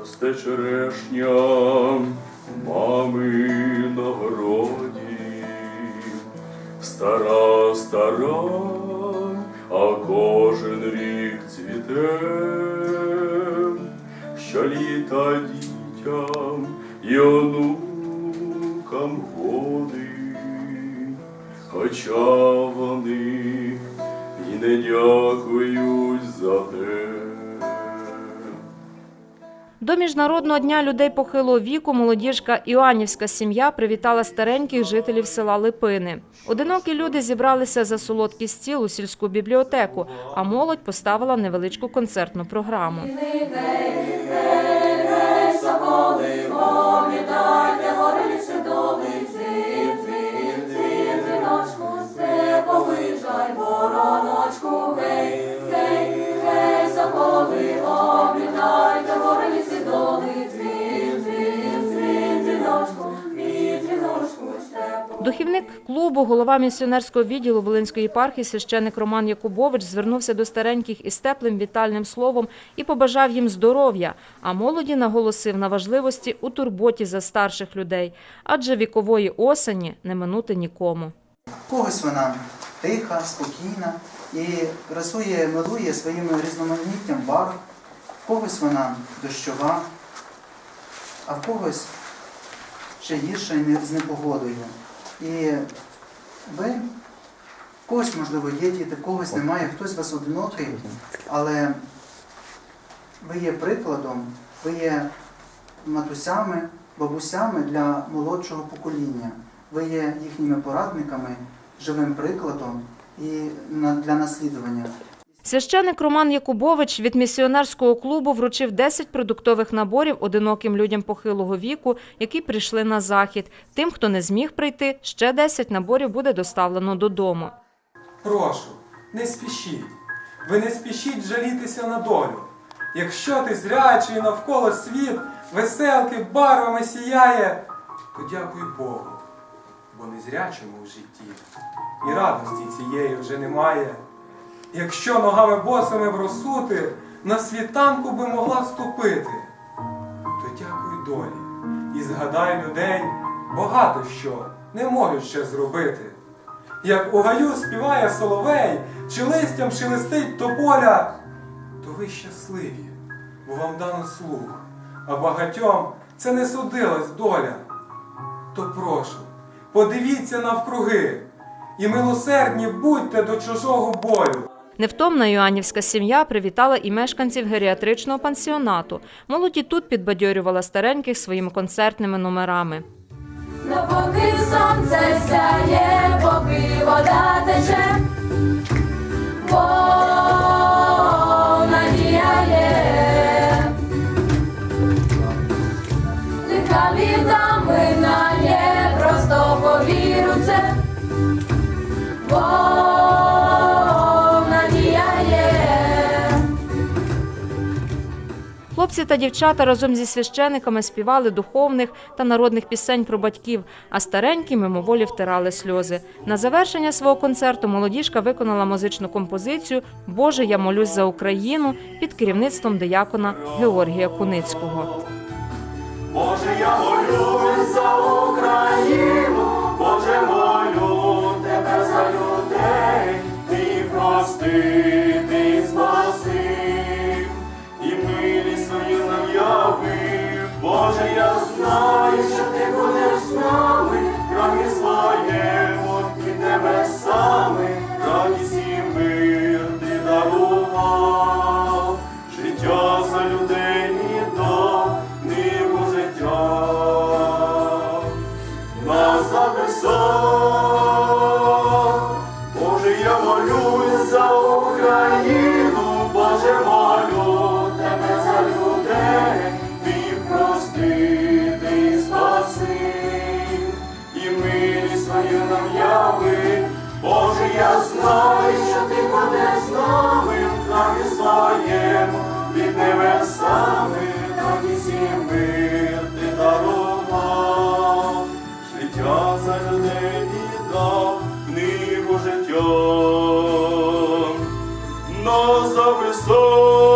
росте черешня мами на городі, стара, стара, а кожен рік цвіте, що літа дітям і онукам До Міжнародного дня людей похилого віку молодіжка Іоаннівська сім'я привітала стареньких жителів села Липини. Одинокі люди зібралися за солодкий стіл у сільську бібліотеку, а молодь поставила невеличку концертну програму. Клубу, голова місіонерського відділу Волинської єпархії, священик Роман Якубович звернувся до стареньких із теплим вітальним словом і побажав їм здоров'я, а молоді наголосив на важливості у турботі за старших людей, адже вікової осені не минути нікому. когось вона тиха, спокійна і красує, милує своїм різноманіттям барв, когось вона дощова, а в когось ще не- з непогодою. І ви, когось, можливо, є діти, когось немає, хтось вас одинокий, але ви є прикладом, ви є матусями, бабусями для молодшого покоління. Ви є їхніми порадниками, живим прикладом і для наслідування. Священик Роман Якубович від місіонерського клубу вручив 10 продуктових наборів одиноким людям похилого віку, які прийшли на захід. Тим, хто не зміг прийти, ще 10 наборів буде доставлено додому. Прошу, не спішіть. Ви не спішіть жалітися на долю. Якщо ти зрячий навколо світ, веселки барвами сіяє, то дякуй Богу, бо незрячому в житті і радості цієї вже немає. Якщо ногами босими в на світанку би могла ступити, то дякуй долі і згадай людей багато що не можуть ще зробити. Як у гаю співає соловей, чи листям шелестить тополя, то ви щасливі, бо вам дано слух, а багатьом це не судилась доля. То прошу, подивіться навкруги, і милосердні будьте до чужого болю. Невтомна юанівська сім'я привітала і мешканців геріатричного пансіонату. Молоді тут підбадьорювала стареньких своїми концертними номерами. Поки сонце сяє, поки вода тече, Хлопці та дівчата разом зі священиками співали духовних та народних пісень про батьків, а старенькі мимоволі втирали сльози. На завершення свого концерту молодіжка виконала музичну композицію Боже, я молюсь за Україну під керівництвом диякона Георгія Куницького. Боже, я молюсь за знаємо, під небесами та вісі ти дарував, життя за людей віддав книгу життя, но за висок.